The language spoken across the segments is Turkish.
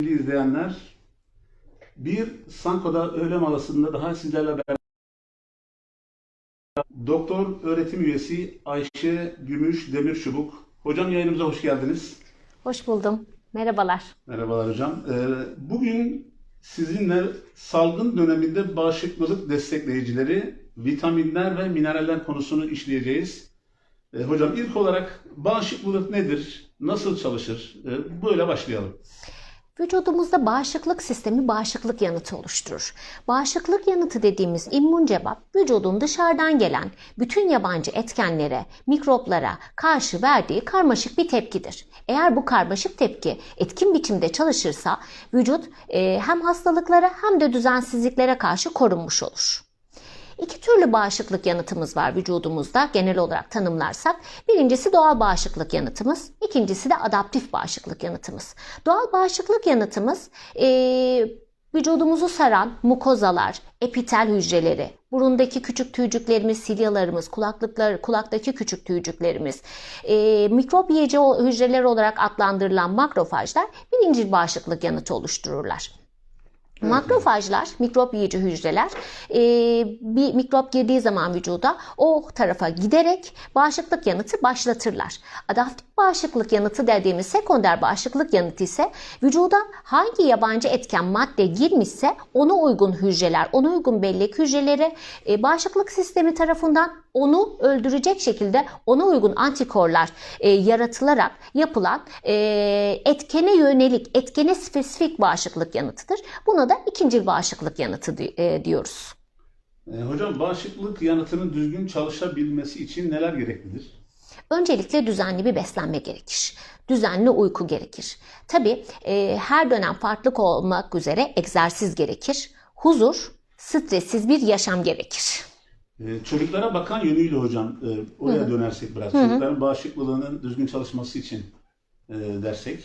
Sevgili izleyenler, bir Sanko'da öğle molasında daha sizlerle beraber Doktor öğretim üyesi Ayşe Gümüş Demirçubuk. Hocam yayınımıza hoş geldiniz. Hoş buldum. Merhabalar. Merhabalar hocam. Ee, Bugün sizinle salgın döneminde bağışıklık destekleyicileri, vitaminler ve mineraller konusunu işleyeceğiz. Ee, Hocam ilk olarak bağışıklık nedir? Nasıl çalışır? Ee, Böyle başlayalım. Vücudumuzda bağışıklık sistemi bağışıklık yanıtı oluşturur. Bağışıklık yanıtı dediğimiz immün cevap vücudun dışarıdan gelen bütün yabancı etkenlere, mikroplara karşı verdiği karmaşık bir tepkidir. Eğer bu karmaşık tepki etkin biçimde çalışırsa vücut hem hastalıklara hem de düzensizliklere karşı korunmuş olur. İki türlü bağışıklık yanıtımız var vücudumuzda genel olarak tanımlarsak. Birincisi doğal bağışıklık yanıtımız, ikincisi de adaptif bağışıklık yanıtımız. Doğal bağışıklık yanıtımız eee, vücudumuzu saran mukozalar, epitel hücreleri, burundaki küçük tüycüklerimiz, silyalarımız, kulaklıklar, kulaktaki küçük tüycüklerimiz, eee, mikrop yiyici o- hücreler olarak adlandırılan makrofajlar birinci bağışıklık yanıtı oluştururlar. Makrofajlar, mikrop yiyici hücreler e, bir mikrop girdiği zaman vücuda o tarafa giderek bağışıklık yanıtı başlatırlar. Adaptif bağışıklık yanıtı dediğimiz sekonder bağışıklık yanıtı ise vücuda hangi yabancı etken madde girmişse ona uygun hücreler, ona uygun bellek hücreleri e, bağışıklık sistemi tarafından onu öldürecek şekilde ona uygun antikorlar e, yaratılarak yapılan e, etkene yönelik, etkene spesifik bağışıklık yanıtıdır. Buna da ikinci bağışıklık yanıtı e, diyoruz. Ee, Hocam bağışıklık yanıtının düzgün çalışabilmesi için neler gereklidir? Öncelikle düzenli bir beslenme gerekir. Düzenli uyku gerekir. Tabii e, her dönem farklı olmak üzere egzersiz gerekir. Huzur, stressiz bir yaşam gerekir. Ee, Çocuklara bakan yönüyle hocam, e, oraya dönersek biraz. Çocukların bağışıklığının düzgün çalışması için e, dersek.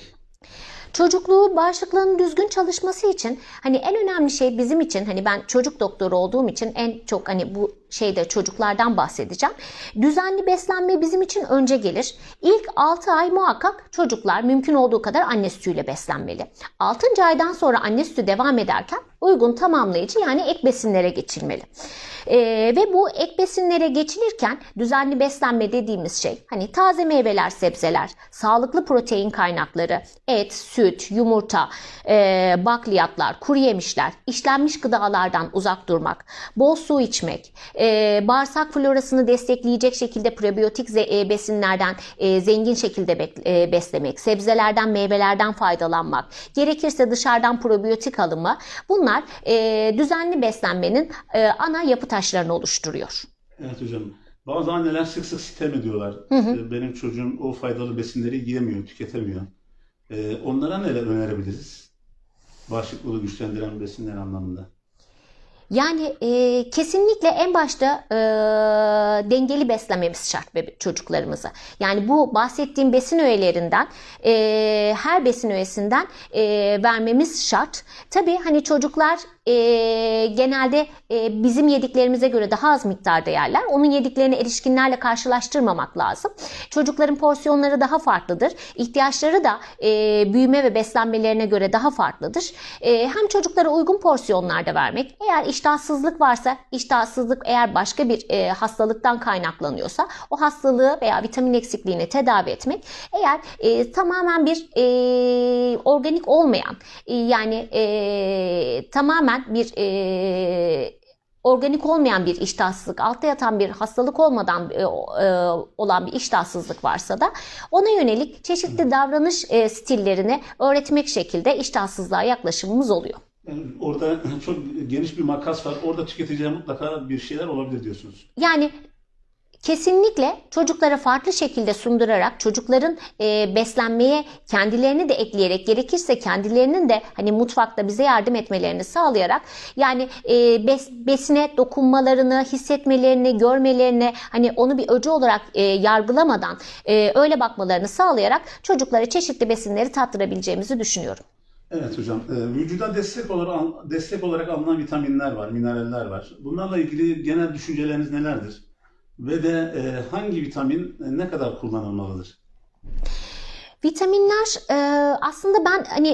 Çocukluğu bağışıklığının düzgün çalışması için hani en önemli şey bizim için hani ben çocuk doktoru olduğum için en çok hani bu şeyde çocuklardan bahsedeceğim. Düzenli beslenme bizim için önce gelir. İlk 6 ay muhakkak çocuklar mümkün olduğu kadar anne sütüyle beslenmeli. 6. aydan sonra anne sütü devam ederken uygun tamamlayıcı yani ek besinlere geçilmeli. Ee, ve bu ek besinlere geçilirken düzenli beslenme dediğimiz şey hani taze meyveler, sebzeler, sağlıklı protein kaynakları, et, süt, yumurta, e, bakliyatlar, kuru yemişler, işlenmiş gıdalardan uzak durmak, bol su içmek, e, bağırsak florasını destekleyecek şekilde prebiyotik e, besinlerden e, zengin şekilde e, beslemek, sebzelerden, meyvelerden faydalanmak, gerekirse dışarıdan probiyotik alımı bunlar e, düzenli beslenmenin e, ana yapı taşlarını oluşturuyor. Evet hocam. Bazı anneler sık sık sitem ediyorlar. E, Benim çocuğum o faydalı besinleri yiyemiyor, tüketemiyor. E, onlara neler önerebiliriz? Bağışıklığı güçlendiren besinler anlamında. Yani e, kesinlikle en başta e, dengeli beslememiz şart bebe- çocuklarımızı. Yani bu bahsettiğim besin öğelerinden e, her besin öğesinden e, vermemiz şart. Tabii hani çocuklar e, genelde e, bizim yediklerimize göre daha az miktarda yerler. Onun yediklerini erişkinlerle karşılaştırmamak lazım. Çocukların porsiyonları daha farklıdır. İhtiyaçları da e, büyüme ve beslenmelerine göre daha farklıdır. E, hem çocuklara uygun porsiyonlarda vermek, eğer iştahsızlık varsa, iştahsızlık eğer başka bir e, hastalıktan kaynaklanıyorsa, o hastalığı veya vitamin eksikliğini tedavi etmek, eğer e, tamamen bir e, organik olmayan, e, yani e, tamamen bir e, organik olmayan bir iştahsızlık, altta yatan bir hastalık olmadan e, e, olan bir iştahsızlık varsa da ona yönelik çeşitli davranış e, stillerini öğretmek şekilde iştahsızlığa yaklaşımımız oluyor. Yani orada çok geniş bir makas var. Orada tüketiciye mutlaka bir şeyler olabilir diyorsunuz. Yani kesinlikle çocuklara farklı şekilde sundurarak çocukların e, beslenmeye kendilerini de ekleyerek gerekirse kendilerinin de hani mutfakta bize yardım etmelerini sağlayarak yani e, bes- besine dokunmalarını, hissetmelerini, görmelerini hani onu bir öcü olarak e, yargılamadan e, öyle bakmalarını sağlayarak çocuklara çeşitli besinleri tattırabileceğimizi düşünüyorum. Evet hocam. E, vücuda destek olarak destek olarak alınan vitaminler var, mineraller var. Bunlarla ilgili genel düşünceleriniz nelerdir? Ve de e, hangi vitamin e, ne kadar kullanılmalıdır? Vitaminler aslında ben hani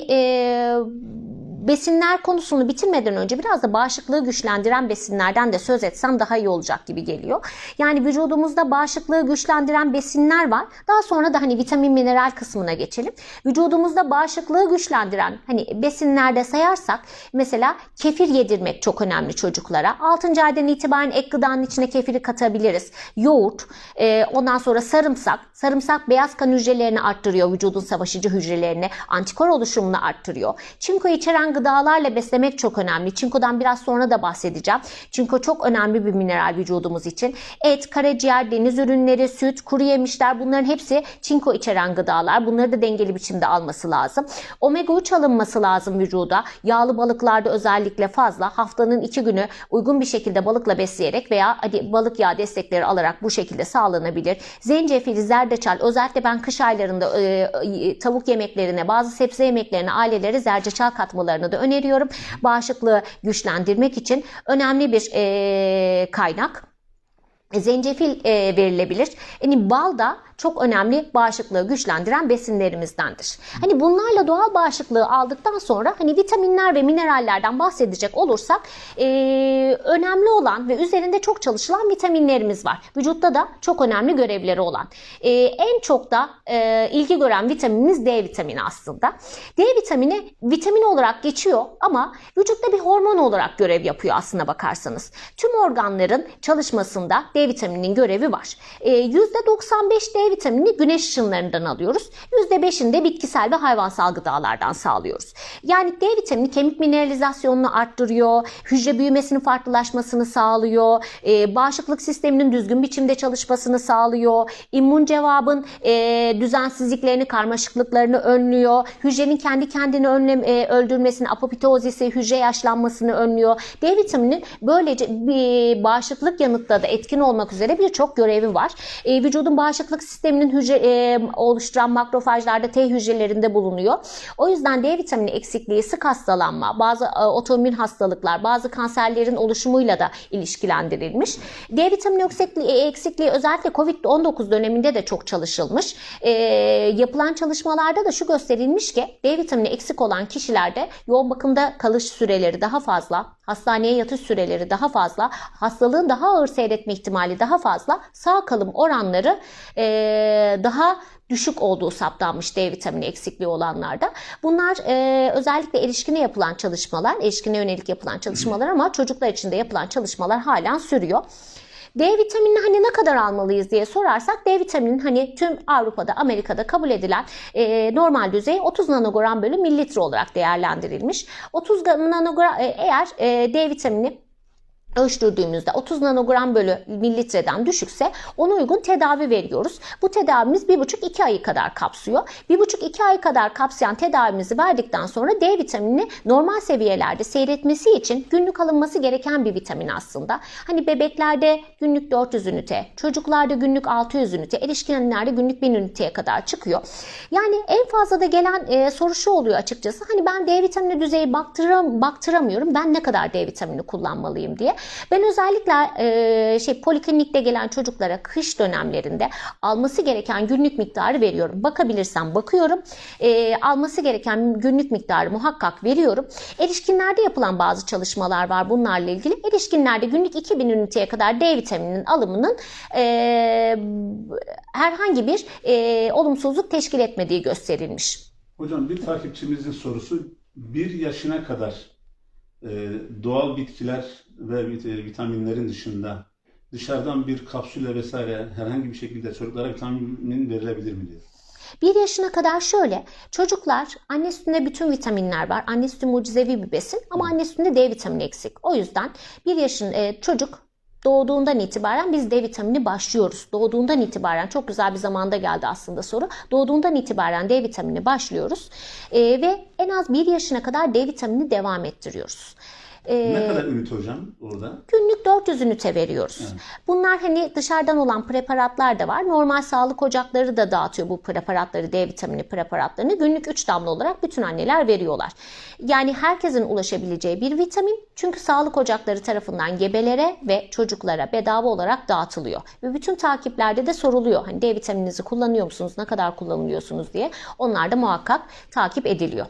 besinler konusunu bitirmeden önce biraz da bağışıklığı güçlendiren besinlerden de söz etsem daha iyi olacak gibi geliyor. Yani vücudumuzda bağışıklığı güçlendiren besinler var. Daha sonra da hani vitamin mineral kısmına geçelim. Vücudumuzda bağışıklığı güçlendiren hani besinlerde sayarsak mesela kefir yedirmek çok önemli çocuklara. 6. aydan itibaren ek gıdanın içine kefiri katabiliriz. Yoğurt, e, ondan sonra sarımsak. Sarımsak beyaz kan hücrelerini arttırıyor, vücudun savaşıcı hücrelerini, antikor oluşumunu arttırıyor. Çinko içeren gıdalarla beslemek çok önemli. Çinkodan biraz sonra da bahsedeceğim. Çinko çok önemli bir mineral vücudumuz için. Et, karaciğer, deniz ürünleri, süt, kuru yemişler bunların hepsi çinko içeren gıdalar. Bunları da dengeli biçimde alması lazım. Omega 3 alınması lazım vücuda. Yağlı balıklarda özellikle fazla. Haftanın iki günü uygun bir şekilde balıkla besleyerek veya balık yağı destekleri alarak bu şekilde sağlanabilir. Zencefil, zerdeçal özellikle ben kış aylarında e, tavuk yemeklerine bazı sebze yemeklerine ailelere zerdeçal katmalarını da öneriyorum. Bağışıklığı güçlendirmek için önemli bir e, kaynak. Zencefil e, verilebilir. Yani bal da çok önemli bağışıklığı güçlendiren besinlerimizdendir. Hani bunlarla doğal bağışıklığı aldıktan sonra hani vitaminler ve minerallerden bahsedecek olursak e, önemli olan ve üzerinde çok çalışılan vitaminlerimiz var. Vücutta da çok önemli görevleri olan. E, en çok da e, ilgi gören vitaminimiz D vitamini aslında. D vitamini vitamin olarak geçiyor ama vücutta bir hormon olarak görev yapıyor aslına bakarsanız. Tüm organların çalışmasında D vitamininin görevi var. E, %95 D vitaminini güneş ışınlarından alıyoruz. %5'ini de bitkisel ve hayvansal gıdalardan sağlıyoruz. Yani D vitamini kemik mineralizasyonunu arttırıyor, hücre büyümesinin farklılaşmasını sağlıyor, e, bağışıklık sisteminin düzgün biçimde çalışmasını sağlıyor, immün cevabın e, düzensizliklerini, karmaşıklıklarını önlüyor, hücrenin kendi kendini önlem, e, öldürmesini, apoptozisi, hücre yaşlanmasını önlüyor. D vitamini böylece bir bağışıklık yanıtta da etkin olmak üzere birçok görevi var. E, vücudun bağışıklık sisteminin hücre e, oluşturan makrofajlarda T hücrelerinde bulunuyor. O yüzden D vitamini eksikliği sık hastalanma, bazı e, otoimmün hastalıklar, bazı kanserlerin oluşumuyla da ilişkilendirilmiş. D vitamini eksikliği, eksikliği özellikle COVID-19 döneminde de çok çalışılmış. E, yapılan çalışmalarda da şu gösterilmiş ki D vitamini eksik olan kişilerde yoğun bakımda kalış süreleri daha fazla, hastaneye yatış süreleri daha fazla, hastalığın daha ağır seyretme ihtimali daha fazla, sağ kalım oranları e, daha düşük olduğu saptanmış D vitamini eksikliği olanlarda. Bunlar e, özellikle erişkine yapılan çalışmalar, erişkine yönelik yapılan çalışmalar ama çocuklar için de yapılan çalışmalar halen sürüyor. D vitaminini hani ne kadar almalıyız diye sorarsak D vitamininin hani tüm Avrupa'da, Amerika'da kabul edilen e, normal düzey 30 nanogram bölü mililitre olarak değerlendirilmiş. 30 nanogram e, eğer e, D vitamini ölçtürdüğümüzde 30 nanogram bölü mililitreden düşükse ona uygun tedavi veriyoruz. Bu tedavimiz 1,5-2 ayı kadar kapsıyor. 1,5-2 ay kadar kapsayan tedavimizi verdikten sonra D vitaminini normal seviyelerde seyretmesi için günlük alınması gereken bir vitamin aslında. Hani bebeklerde günlük 400 ünite, çocuklarda günlük 600 ünite, erişkinlerde günlük 1000 üniteye kadar çıkıyor. Yani en fazla da gelen e, soru şu oluyor açıkçası. Hani ben D vitamini düzeyi baktıram, baktıramıyorum. Ben ne kadar D vitamini kullanmalıyım diye. Ben özellikle e, şey poliklinikte gelen çocuklara kış dönemlerinde alması gereken günlük miktarı veriyorum. Bakabilirsem bakıyorum. E, alması gereken günlük miktarı muhakkak veriyorum. Erişkinlerde yapılan bazı çalışmalar var bunlarla ilgili. Erişkinlerde günlük 2000 üniteye kadar D vitamininin alımının e, herhangi bir e, olumsuzluk teşkil etmediği gösterilmiş. Hocam bir takipçimizin sorusu bir yaşına kadar doğal bitkiler ve e, vitaminlerin dışında dışarıdan bir kapsülle vesaire herhangi bir şekilde çocuklara vitamin verilebilir mi diye. Bir yaşına kadar şöyle çocuklar anne sütünde bütün vitaminler var. Anne sütü mucizevi bir besin ama anne sütünde D vitamini eksik. O yüzden bir yaşın e, çocuk doğduğundan itibaren biz D vitamini başlıyoruz. Doğduğundan itibaren çok güzel bir zamanda geldi aslında soru. Doğduğundan itibaren D vitamini başlıyoruz E, ve en az bir yaşına kadar D vitamini devam ettiriyoruz. Ee, Ne kadar ünite hocam orada? Günlük 400 ünite veriyoruz. Evet. Bunlar hani dışarıdan olan preparatlar da var. Normal sağlık ocakları da dağıtıyor bu preparatları, D vitamini preparatlarını. Günlük 3 damla olarak bütün anneler veriyorlar. Yani herkesin ulaşabileceği bir vitamin. Çünkü sağlık ocakları tarafından gebelere ve çocuklara bedava olarak dağıtılıyor. Ve bütün takiplerde de soruluyor. Hani D vitamininizi kullanıyor musunuz, ne kadar kullanıyorsunuz diye. Onlar da muhakkak takip ediliyor.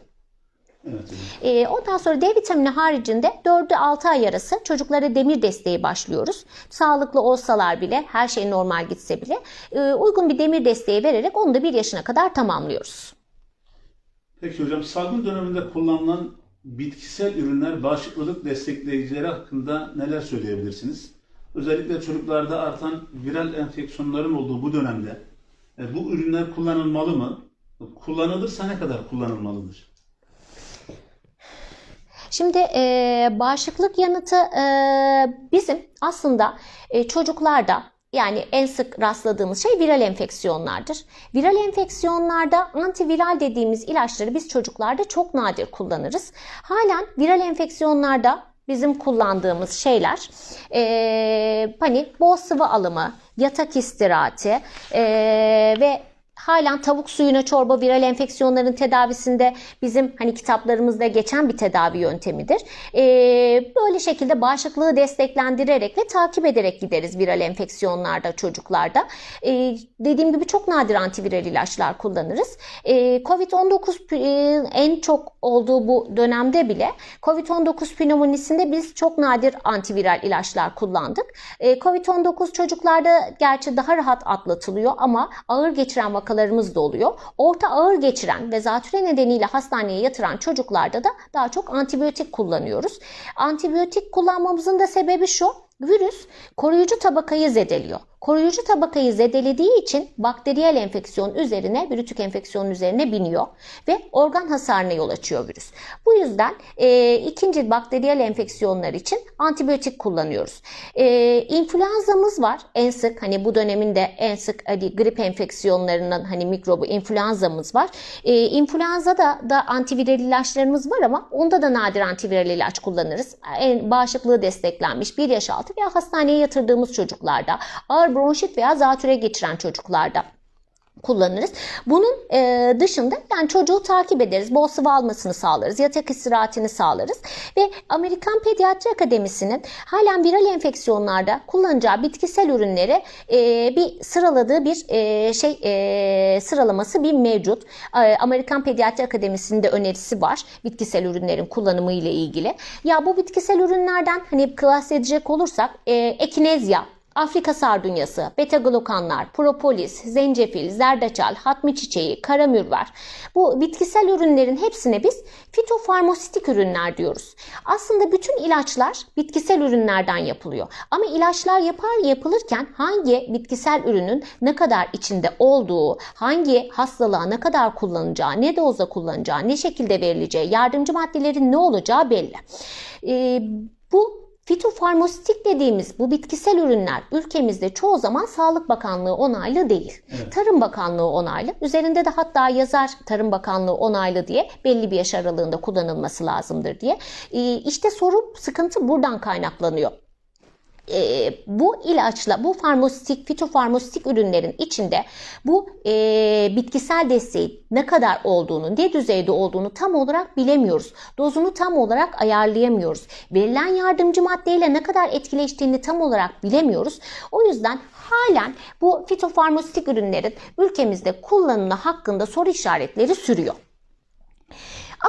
Evet hocam. Ee, ondan sonra D vitamini haricinde 4'ü 6 ay arası çocuklara demir desteği başlıyoruz. Sağlıklı olsalar bile, her şey normal gitse bile e, uygun bir demir desteği vererek onu da 1 yaşına kadar tamamlıyoruz. Peki hocam salgın döneminde kullanılan bitkisel ürünler bağışıklık destekleyicileri hakkında neler söyleyebilirsiniz? Özellikle çocuklarda artan viral enfeksiyonların olduğu bu dönemde e, bu ürünler kullanılmalı mı? Kullanılırsa ne kadar kullanılmalıdır? Şimdi e, bağışıklık yanıtı e, bizim aslında e, çocuklarda yani en sık rastladığımız şey viral enfeksiyonlardır. Viral enfeksiyonlarda antiviral dediğimiz ilaçları biz çocuklarda çok nadir kullanırız. Halen viral enfeksiyonlarda bizim kullandığımız şeyler e, hani bol sıvı alımı, yatak istirahati e, ve halen tavuk suyuna çorba viral enfeksiyonların tedavisinde bizim hani kitaplarımızda geçen bir tedavi yöntemidir. Ee, böyle şekilde bağışıklığı desteklendirerek ve takip ederek gideriz viral enfeksiyonlarda çocuklarda. Ee, dediğim gibi çok nadir antiviral ilaçlar kullanırız. Ee, Covid-19 e, en çok olduğu bu dönemde bile Covid-19 pneumonisinde biz çok nadir antiviral ilaçlar kullandık. Ee, Covid-19 çocuklarda gerçi daha rahat atlatılıyor ama ağır geçiren vakalarımız da oluyor. Orta ağır geçiren ve zatüre nedeniyle hastaneye yatıran çocuklarda da daha çok antibiyotik kullanıyoruz. Antibiyotik kullanmamızın da sebebi şu. Virüs koruyucu tabakayı zedeliyor. Koruyucu tabakayı zedelediği için bakteriyel enfeksiyon üzerine, virütük enfeksiyonun üzerine biniyor ve organ hasarına yol açıyor virüs. Bu yüzden e, ikinci bakteriyel enfeksiyonlar için antibiyotik kullanıyoruz. E, influenzamız var en sık hani bu döneminde en sık hani grip enfeksiyonlarının hani mikrobu influenzamız var. E, influenza'da da antiviral ilaçlarımız var ama onda da nadir antiviral ilaç kullanırız. En bağışıklığı desteklenmiş 1 yaş altı veya hastaneye yatırdığımız çocuklarda, ağır bronşit veya zatüre geçiren çocuklarda kullanırız. Bunun e, dışında yani çocuğu takip ederiz. Bol sıvı almasını sağlarız. Yatak istirahatini sağlarız. Ve Amerikan Pediatri Akademisi'nin halen viral enfeksiyonlarda kullanacağı bitkisel ürünleri e, bir sıraladığı bir e, şey e, sıralaması bir mevcut. E, Amerikan Pediatri Akademisi'nin de önerisi var. Bitkisel ürünlerin kullanımı ile ilgili. Ya bu bitkisel ürünlerden hani klas edecek olursak e, ekinezya, Afrika sardunyası, beta-glukanlar, propolis, zencefil, zerdeçal, hatmi çiçeği, karamürver. Bu bitkisel ürünlerin hepsine biz fitofarmasötik ürünler diyoruz. Aslında bütün ilaçlar bitkisel ürünlerden yapılıyor. Ama ilaçlar yapar yapılırken hangi bitkisel ürünün ne kadar içinde olduğu, hangi hastalığa ne kadar kullanacağı, ne doza kullanacağı, ne şekilde verileceği, yardımcı maddelerin ne olacağı belli. Ee, bu Fitofarmasötik dediğimiz bu bitkisel ürünler ülkemizde çoğu zaman Sağlık Bakanlığı onaylı değil. Evet. Tarım Bakanlığı onaylı. Üzerinde de hatta yazar Tarım Bakanlığı onaylı diye belli bir yaş aralığında kullanılması lazımdır diye. Ee, işte sorun, sıkıntı buradan kaynaklanıyor. Ee, bu ilaçla, bu farmasötik, fitofarmasötik ürünlerin içinde bu e, bitkisel desteğin ne kadar olduğunu, ne düzeyde olduğunu tam olarak bilemiyoruz. Dozunu tam olarak ayarlayamıyoruz. Verilen yardımcı maddeyle ne kadar etkileştiğini tam olarak bilemiyoruz. O yüzden halen bu fitofarmasötik ürünlerin ülkemizde kullanımı hakkında soru işaretleri sürüyor.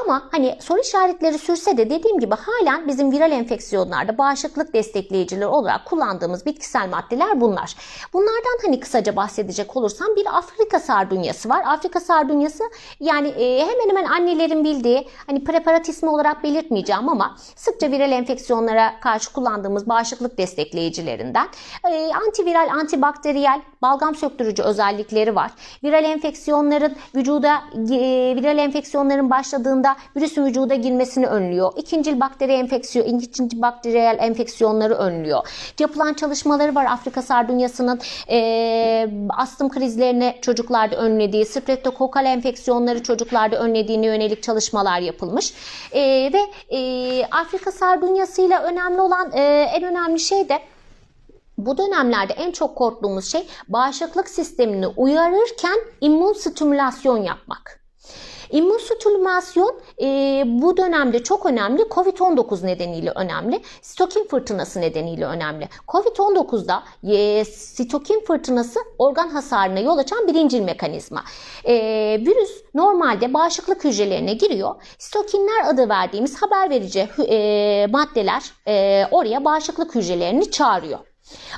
Ama hani soru işaretleri sürse de dediğim gibi halen bizim viral enfeksiyonlarda bağışıklık destekleyicileri olarak kullandığımız bitkisel maddeler bunlar. Bunlardan hani kısaca bahsedecek olursam bir Afrika sardunyası var. Afrika sardunyası yani e, hemen hemen annelerin bildiği hani preparat ismi olarak belirtmeyeceğim ama sıkça viral enfeksiyonlara karşı kullandığımız bağışıklık destekleyicilerinden. E, antiviral, antibakteriyel, balgam söktürücü özellikleri var. Viral enfeksiyonların vücuda e, viral enfeksiyonların başladığında hastalığında virüsün vücuda girmesini önlüyor. İkincil bakteri enfeksiyon, ikinci bakteriyel enfeksiyonları önlüyor. Yapılan çalışmaları var Afrika sardunyasının e, astım krizlerini çocuklarda önlediği, streptokokal enfeksiyonları çocuklarda önlediğine yönelik çalışmalar yapılmış. E, ve e, Afrika sardunyasıyla önemli olan e, en önemli şey de bu dönemlerde en çok korktuğumuz şey bağışıklık sistemini uyarırken immün stimülasyon yapmak. İmmün stimülasyon e, bu dönemde çok önemli. Covid-19 nedeniyle önemli. Sitokin fırtınası nedeniyle önemli. Covid-19'da e, sitokin fırtınası organ hasarına yol açan birincil mekanizma. E, virüs normalde bağışıklık hücrelerine giriyor. Sitokinler adı verdiğimiz haber verici e, maddeler e, oraya bağışıklık hücrelerini çağırıyor.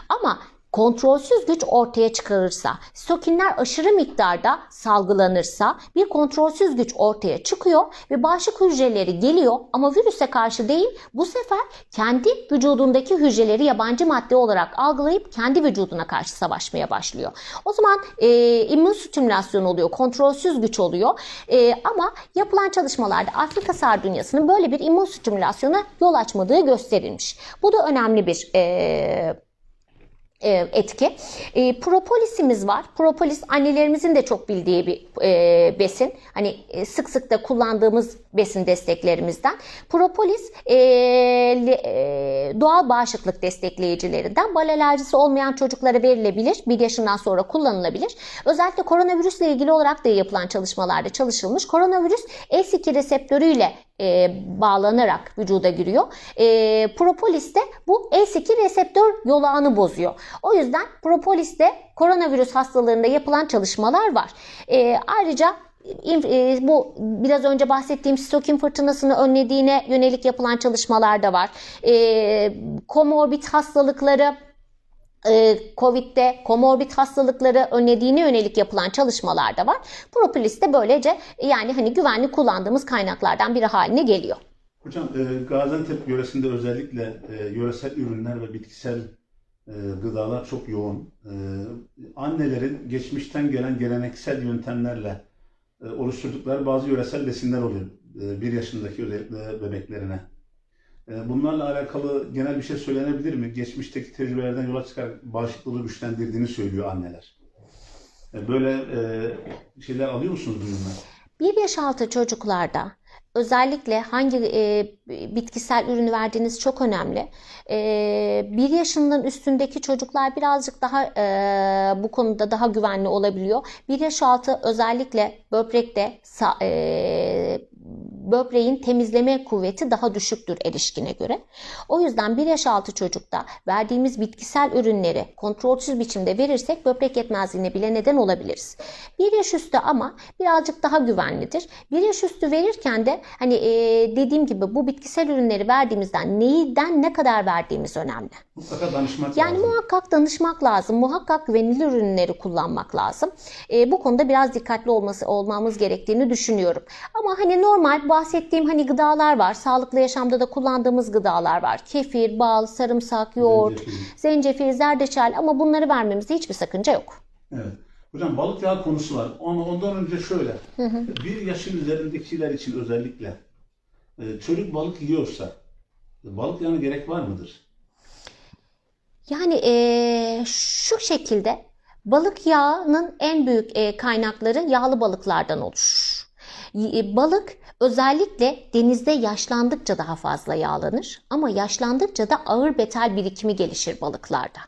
Ama kontrolsüz güç ortaya çıkarırsa, stokinler aşırı miktarda salgılanırsa bir kontrolsüz güç ortaya çıkıyor ve bağışıklık hücreleri geliyor ama virüse karşı değil bu sefer kendi vücudundaki hücreleri yabancı madde olarak algılayıp kendi vücuduna karşı savaşmaya başlıyor. O zaman e, immün stimülasyon oluyor, kontrolsüz güç oluyor E, ama yapılan çalışmalarda Afrika sardunyasının böyle bir immün stimülasyona yol açmadığı gösterilmiş. Bu da önemli bir e, etki. E, propolisimiz var. Propolis annelerimizin de çok bildiği bir e, besin. Hani e, sık sık da kullandığımız besin desteklerimizden. Propolis e, e, doğal bağışıklık destekleyicilerinden. Bal alerjisi olmayan çocuklara verilebilir. Bir yaşından sonra kullanılabilir. Özellikle koronavirüsle ilgili olarak da yapılan çalışmalarda çalışılmış. Koronavirüs S2 reseptörüyle e, bağlanarak vücuda giriyor. E, propolis de bu S2 reseptör yolağını bozuyor. O yüzden propolis de koronavirüs hastalığında yapılan çalışmalar var. E, ayrıca e, bu biraz önce bahsettiğim sitokin fırtınasını önlediğine yönelik yapılan çalışmalar da var. E, komorbid hastalıkları e, Covid'de komorbid hastalıkları önlediğine yönelik yapılan çalışmalar da var. Propolis de böylece yani hani güvenli kullandığımız kaynaklardan biri haline geliyor. Hocam e, Gaziantep yöresinde özellikle e, yöresel ürünler ve bitkisel e, gıdalar çok yoğun. E, annelerin geçmişten gelen geleneksel yöntemlerle e, oluşturdukları bazı yöresel besinler oluyor. E, bir yaşındaki özellikle bebeklerine. E, bunlarla alakalı genel bir şey söylenebilir mi? Geçmişteki tecrübelerden yola çıkarak bağışıklığı güçlendirdiğini söylüyor anneler. E, böyle e, şeyler alıyor musunuz duyumlar? 1 yaş altı çocuklarda özellikle hangi e, bitkisel ürünü verdiğiniz çok önemli. E, 1 yaşından üstündeki çocuklar birazcık daha e, bu konuda daha güvenli olabiliyor. 1 yaş altı özellikle böbrekte sa- e, böbreğin temizleme kuvveti daha düşüktür erişkine göre. O yüzden 1 yaş altı çocukta verdiğimiz bitkisel ürünleri kontrolsüz biçimde verirsek böbrek yetmezliğine bile neden olabiliriz. 1 yaş üstü ama birazcık daha güvenlidir. 1 yaş üstü verirken de hani e, dediğim gibi bu bitkisel ürünleri verdiğimizden neyden ne kadar verdiğimiz önemli. Mutlaka danışmak Yani lazım. muhakkak danışmak lazım. Muhakkak güvenilir ürünleri kullanmak lazım. E, bu konuda biraz dikkatli olması olmamız gerektiğini düşünüyorum. Ama hani normal bahsettiğim hani gıdalar var. Sağlıklı yaşamda da kullandığımız gıdalar var. Kefir, bal, sarımsak, yoğurt, Zencefil. zencefil, zerdeçal ama bunları vermemizde hiçbir sakınca yok. Evet. Hocam balık yağı konusu var. Ondan önce şöyle. Bir yaşın üzerindekiler için özellikle e, çocuk balık yiyorsa e, balık yağına gerek var mıdır? Yani eee, şu şekilde balık yağının en büyük eee, kaynakları yağlı balıklardan oluşur. E, Balık özellikle denizde yaşlandıkça daha fazla yağlanır ama yaşlandıkça da ağır betal birikimi gelişir balıklarda.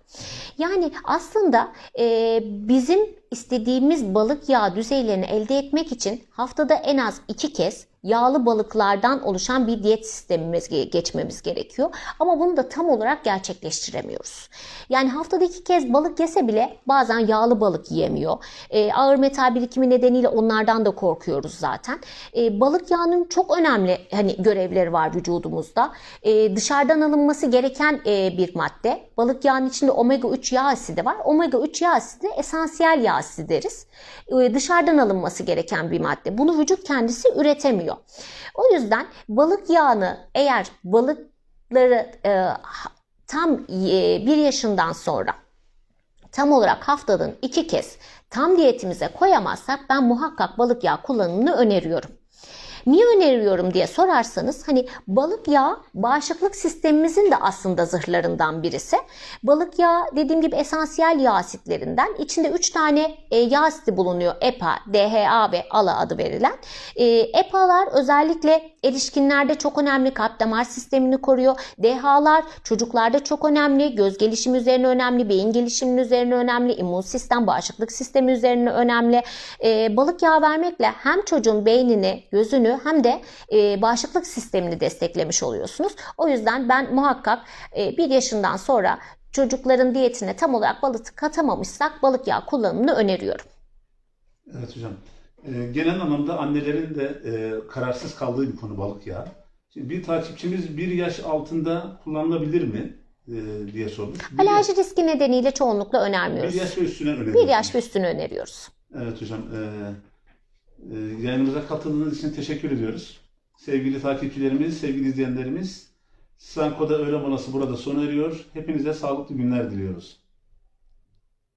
Yani aslında eee, bizim istediğimiz balık yağı düzeylerini elde etmek için haftada en az iki kez yağlı balıklardan oluşan bir diyet sistemimiz ge- geçmemiz gerekiyor. Ama bunu da tam olarak gerçekleştiremiyoruz. Yani haftada iki kez balık yese bile bazen yağlı balık yiyemiyor. Ee, ağır metal birikimi nedeniyle onlardan da korkuyoruz zaten. Ee, balık yağının çok önemli hani görevleri var vücudumuzda. Ee, dışarıdan alınması gereken e, bir madde. Balık yağının içinde omega 3 yağ asidi var. Omega 3 yağ asidi esansiyel yağ asidi deriz. Ee, dışarıdan alınması gereken bir madde. Bunu vücut kendisi üretemiyor. O yüzden balık yağını eğer balıkları e, tam e, bir yaşından sonra tam olarak haftanın iki kez tam diyetimize koyamazsak ben muhakkak balık yağı kullanımını öneriyorum. Niye öneriyorum diye sorarsanız hani balık yağı bağışıklık sistemimizin de aslında zırhlarından birisi. Balık yağı dediğim gibi esansiyel yağ asitlerinden. İçinde 3 tane e, yağ asidi bulunuyor. EPA, DHA ve ALA adı verilen. E, EPA'lar özellikle erişkinlerde çok önemli. Kalp damar sistemini koruyor. DHA'lar çocuklarda çok önemli. Göz gelişimi üzerine önemli. Beyin gelişiminin üzerine önemli. immün sistem, bağışıklık sistemi üzerine önemli. E, balık yağı vermekle hem çocuğun beynini, gözünü hem de e, bağışıklık sistemini desteklemiş oluyorsunuz. O yüzden ben muhakkak e, bir yaşından sonra çocukların diyetine tam olarak balık katamamışsak balık yağı kullanımını öneriyorum. Evet hocam. Ee, genel anlamda annelerin de e, kararsız kaldığı bir konu balık yağı. Şimdi bir takipçimiz bir yaş altında kullanılabilir mi e, diye sormuş. Bir yaş, Alerji riski nedeniyle çoğunlukla bir önermiyoruz. yaş ve üstüne öneriyoruz. Bir yaş ve üstünü öneriyoruz. Evet hocam. E, e, yayınımıza katıldığınız için teşekkür ediyoruz. Sevgili takipçilerimiz, sevgili izleyenlerimiz, Sanko'da öğle molası burada sona eriyor. Hepinize sağlıklı günler diliyoruz.